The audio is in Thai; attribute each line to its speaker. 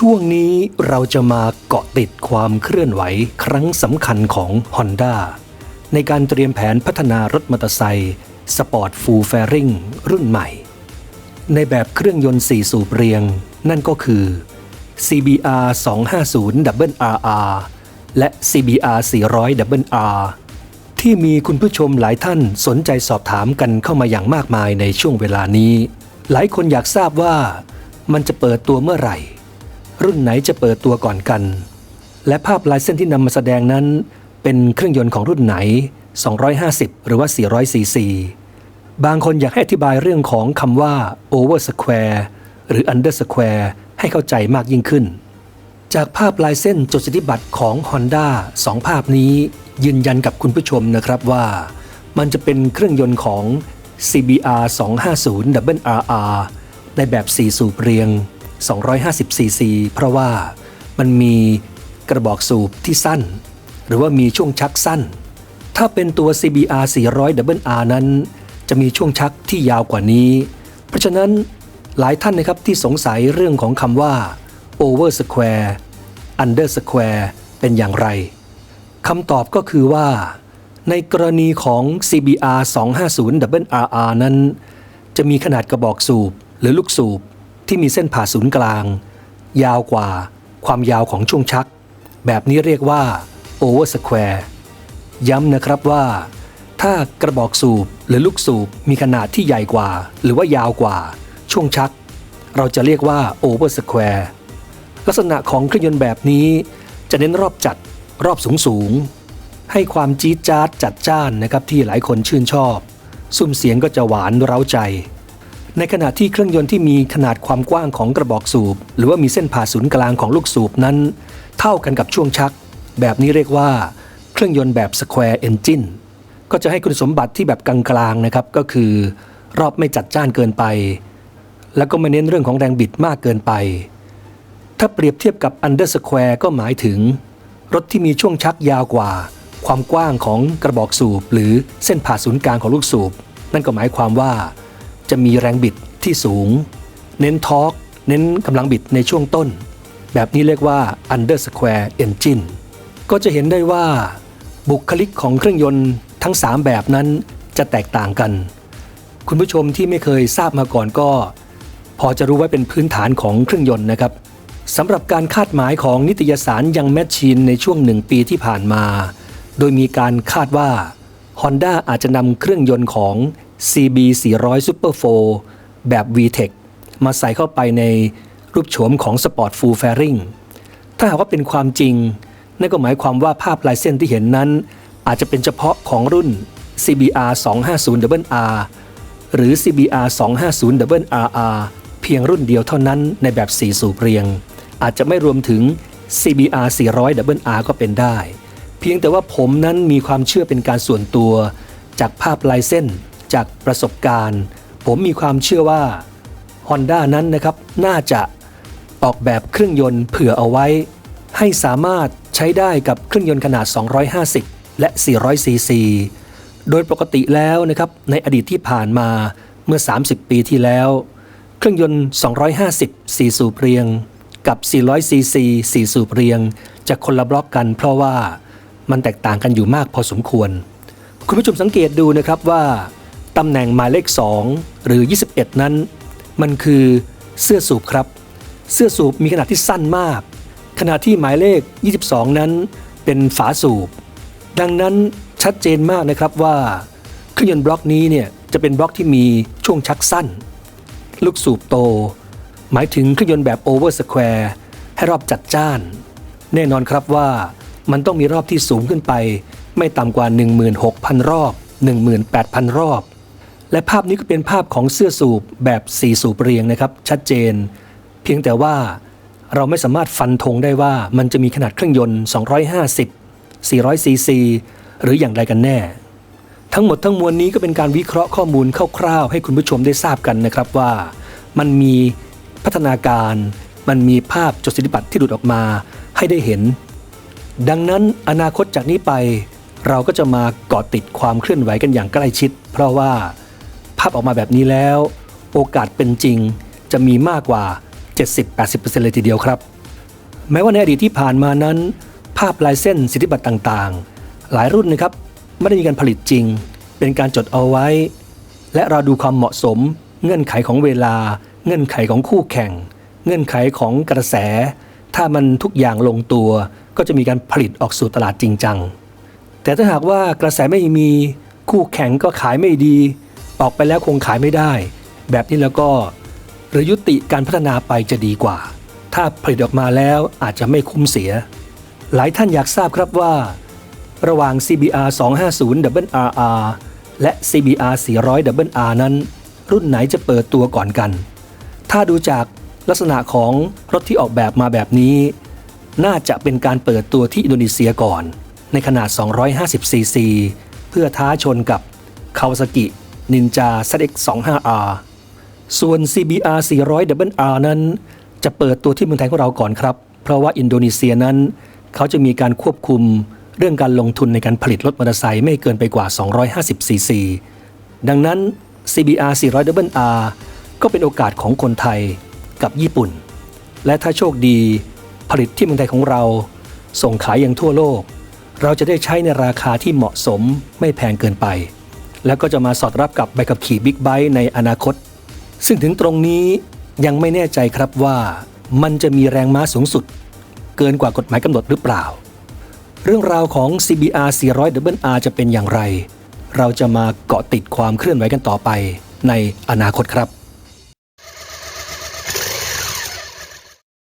Speaker 1: ช่วงนี้เราจะมาเกาะติดความเคลื่อนไหวครั้งสำคัญของ Honda ในการเตรียมแผนพัฒนารถมอเตอร์ไซค์สปอร์ตฟูลแฟริงรุ่นใหม่ ในแบบเครื่องยนต์ 4 สูบเรียง นั่นก็คือ CBR 250 RR และ CBR 400 RR ที่มีคุณผู้ชมหลายท่านสนใจสอบถามกันเข้ามาอย่างมากมายในช่วงเวลานี้ หลายคนอยากทราบว่ามันจะเปิดตัวเมื่อไหร่ รุ่นไหนจะเปิดตัวก่อนกัน และภาพลายเส้นที่นำมาแสดงนั้น เป็นเครื่องยนต์ของรุ่นไหน 250 หรือว่า 400 ซีซี บางคนอยากให้อธิบายเรื่องของคำว่า over square หรือ under square ให้เข้าใจมากยิ่งขึ้น จากภาพลายเส้นจดสิทธิบัตรของ Honda สองภาพนี้ยืนยันกับคุณผู้ชมนะครับว่า มันจะเป็นเครื่องยนต์ของ CBR 250 RR ในแบบ 4 สูบเรียง 250 cc เพราะว่ามันมีกระบอกสูบที่สั้น หรือว่ามีช่วงชักสั้น ถ้าเป็นตัว CBR 400 RR นั้น จะมีช่วงชักที่ยาวกว่านี้ เพราะฉะนั้นหลายท่านนะครับที่สงสัยเรื่องของคำว่า over square under square เป็นอย่างไรคำตอบก็คือว่า ในกรณีของ CBR 250 RR นั้น จะมีขนาดกระบอกสูบหรือลูกสูบ ที่มีเส้นผ่าศูนย์กลาง ยาวกว่าความยาวของช่วงชัก แบบนี้เรียกว่า over square ย้ำนะครับว่า ถ้ากระบอกสูบหรือลูกสูบมีขนาดที่ใหญ่กว่า หรือว่ายาวกว่าช่วงชัก เราจะเรียกว่า over square ลักษณะของเครื่องยนต์แบบนี้ จะเน้นรอบจัดรอบสูงสูงให้ความจี๊ดจ๊าดจัดจ้านนะครับที่หลายคนชื่นชอบ ซุ้มเสียงก็จะหวานเร้าใจ ในขณะที่เครื่องยนต์ที่มีขนาดความกว้างของกระบอกสูบ หรือว่ามีเส้นผ่าศูนย์กลางของลูกสูบนั้น เท่ากันกับช่วงชัก แบบนี้เรียกว่าเครื่องยนต์แบบ Square Engine ก็จะให้คุณสมบัติที่แบบกลางๆนะครับก็คือ รอบไม่จัดจ้านเกินไป แล้วก็ไม่เน้นเรื่องของแรงบิดมากเกินไป ถ้าเปรียบเทียบกับ Under Square ก็หมายถึง รถที่มีช่วงชักยาวกว่า ความกว้างของกระบอกสูบ หรือเส้นผ่าศูนย์กลางของลูกสูบ นั่นก็หมายความว่า จะมีแรงบิดที่สูง เน้นทอร์กเน้นกำลังบิดในช่วงต้น แบบนี้เรียกว่า Under Square Engine ก็จะเห็นได้ว่าบุคลิกของเครื่องยนต์ทั้ง 3 แบบนั้นจะแตกต่างกัน คุณผู้ชมที่ไม่เคยทราบมาก่อนก็ พอจะรู้ไว้เป็นพื้นฐานของเครื่องยนต์นะครับสำหรับการคาดหมายของนิตยสารยังแมชชีนในช่วงหนึ่งปีที่ผ่านมา โดยมีการคาดว่า Honda อาจจะนำเครื่องยนต์ของ CB 400 Super 4 แบบ VTEC มาใส่เข้าไปในรูปโฉมของ Sport Full Fairing ถ้าหากว่าเป็นความจริง นั่นก็หมายความว่าภาพลายเส้นที่เห็นนั้น อาจจะเป็นเฉพาะของรุ่น CBR 250 RR หรือ CBR 250 RR เพียงรุ่นเดียวเท่านั้นในแบบ 4 สูบเรียง อาจจะไม่รวมถึง CBR 400 RR ก็เป็นได้ เพียงแต่ว่าผมนั้นมีความเชื่อเป็นการส่วนตัว จากภาพลายเส้น จากประสบการณ์ ผมมีความเชื่อว่า Honda นั้นนะครับน่าจะออกแบบเครื่องยนต์เผื่อเอาไว้ ให้สามารถใช้ได้กับเครื่องยนต์ขนาด 250 และ 400 ซีซี โดยปกติแล้วนะครับในอดีตที่ผ่านมาเมื่อ 30 ปีที่แล้ว เครื่องยนต์ 250 4 สูบเรียง กับ 400 ซีซี 4 สูบเรียง จะคนละบล็อกกัน เพราะว่ามันแตกต่างกันอยู่มากพอสมควร คุณผู้ชมสังเกตดูนะครับว่า ตำแหน่งหมายเลข 2 หรือ 21 นั้น มันคือเสื้อสูบครับ เสื้อสูบมีขนาดที่สั้นมาก ขณะที่หมายเลข 22 นั้นเป็นฝาสูบ ดังนั้นชัดเจนมากนะครับว่าเครื่องยนต์บล็อกนี้เนี่ยจะเป็นบล็อกที่มีช่วงชักสั้น ลูกสูบโต หมายถึงเครื่องยนต์แบบโอเวอร์สแควร์ให้รอบจัดจ้าน แน่นอนครับว่ามันต้องมีรอบที่สูงขึ้นไป ไม่ต่ำกว่า 16,000 รอบ 18,000 รอบ และภาพนี้ก็เป็นภาพของเสื้อสูบแบบ4สูบเรียงนะครับ ชัดเจน เพียงแต่ว่าเราไม่สามารถฟันธงได้ว่ามันจะมีขนาดเครื่องยนต์ 250 400ซีซีหรืออย่างไรกันแน่ ทั้งหมดทั้งมวลนี้ก็เป็นการวิเคราะห์ข้อมูลคร่าวๆ ให้คุณผู้ชมได้ทราบกันนะครับว่า มันมีพัฒนาการ มันมีภาพจดสิทธิบัตรที่หลุดออกมาให้ได้เห็น ดังนั้นอนาคตจากนี้ไป เราก็จะมาเกาะติดความเคลื่อนไหวกันอย่างใกล้ชิด เพราะว่า ภาออกมาแบบนี้แล้ว โอกาสเป็นจริงจะมีมากกว่า 70-80%เลยทีเดียวครับ แม้ว่าในอดีตที่ผ่านมานั้น ภาพลายเส้นสิทธิบัตรต่างๆ หลายรุ่นนะครับไม่ได้มีการผลิตจริง เป็นการจดเอาไว้ และเราดูความเหมาะสม เงื่อนไขของเวลา เงื่อนไขของคู่แข่ง เงื่อนไขของกระแส ถ้ามันทุกอย่างลงตัว ก็จะมีการผลิตออกสู่ตลาดจริงจังแต่ถ้าหากว่ากระแสไม่มีคู่แข่งก็ขายไม่ดี ออกไปแล้วคงขายไม่ได้ แบบนี้แล้วก็หรือยุติการพัฒนาไปจะดีกว่า ถ้าผลิตออกมาแล้วอาจจะไม่คุ้มเสีย หลายท่านอยากทราบครับว่า ระหว่าง CBR 250 RR และ CBR 400 RR นั้น รุ่นไหนจะเปิดตัวก่อนกัน ถ้าดูจากลักษณะของรถที่ออกแบบมาแบบนี้ น่าจะเป็นการเปิดตัวที่อินโดนีเซียก่อน ในขนาด 250ซีซีเพื่อท้าชนกับ Kawasaki Ninja ZX25R ส่วน CBR 400 RR นั้น จะเปิดตัวที่เมืองไทยของเราก่อนครับ เพราะว่าอินโดนีเซียนั้น เขาจะมีการควบคุมเรื่องการลงทุนในการผลิตรถมอเตอร์ไซค์ไม่เกินไปกว่า 250 ซีซี ดังนั้น CBR 400 RR ก็เป็นโอกาสของคนไทยกับญี่ปุ่น และถ้าโชคดีผลิตที่เมืองไทยของเรา ส่งขายอย่างทั่วโลก เราจะได้ใช้ในราคาที่เหมาะสมไม่แพงเกินไป แล้วก็จะมาสอดรับกับใบขับขี่บิ๊กไบค์ในอนาคต ซึ่งถึงตรงนี้ยังไม่แน่ใจครับว่ามันจะมีแรงม้าสูงสุด เกินกว่ากฎหมายกำหนดหรือเปล่า เรื่องราวของ CBR 400 WR จะเป็นอย่างไร เราจะมาเกาะติดความเคลื่อนไหวกันต่อไปในอนาคตครับ